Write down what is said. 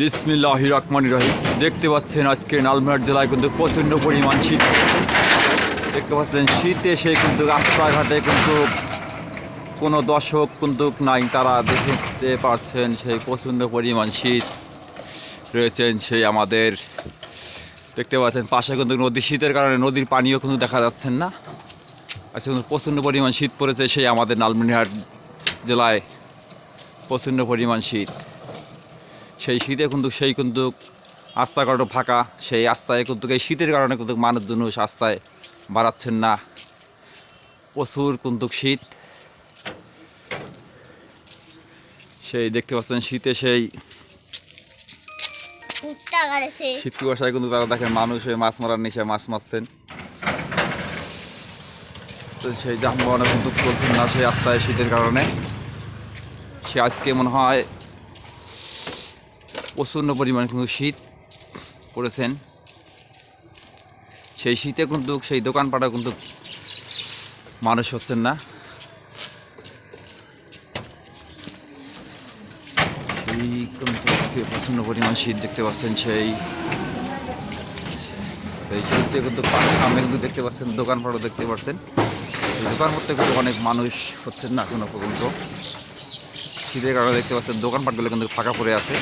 বিসমিল্লাহ রহমান রহিম। দেখতে পাচ্ছেন আজকে নালমহাট জেলায় কিন্তু প্রচণ্ড পরিমাণ শীত। দেখতে পাচ্ছেন শীতে সে কিন্তু রাস্তাঘাটে কিন্তু কোনো দর্শক কিন্তু নাই, তারা দেখতে পাচ্ছেন সেই প্রচণ্ড পরিমাণ শীত রয়েছেন সেই আমাদের। দেখতে পাচ্ছেন পাশে কিন্তু নদী, শীতের কারণে নদীর পানিও কিন্তু দেখা যাচ্ছেন না। আজকে কিন্তু প্রচণ্ড পরিমাণ শীত পড়েছে সেই আমাদের লালমনিরহাট জেলায়। প্রচণ্ড পরিমাণ শীত। সেই শীতে কিন্তু সেই কিন্তু রাস্তাঘাটও ফাঁকা সেই রাস্তায় কিন্তু এই শীতের কারণে কিন্তু মানুষজন রাস্তায় বাড়াচ্ছেন না। প্রচুর কিন্তু শীত। সেই দেখতে পাচ্ছেন শীতে সেই শীত কুয়াশায় কিন্তু তারা দেখেন মানুষ ওই মাছ মারার নিচে মাছ মারছেন। সেই যানবাহনে কিন্তু চলছেন না সেই রাস্তায় শীতের কারণে। সে আজকে মনে হয় প্রচণ্ড পরিমাণে কিন্তু শীত পড়েছেন। সেই শীতে কিন্তু, সেই দোকানপাটে কিন্তু মানুষ হচ্ছেন না। প্রচণ্ড পরিমাণ শীত দেখতে পাচ্ছেন সেই। এই শীতে কিন্তু সামনে কিন্তু দেখতে পাচ্ছেন, দোকানপাটও দেখতে পাচ্ছেন। এই দোকানপাটে কিন্তু অনেক মানুষ হচ্ছেন না এখনও পর্যন্ত। শীতের কারণে দেখতে পাচ্ছেন দোকানপাটগুলো কিন্তু ফাঁকা পড়ে আছে।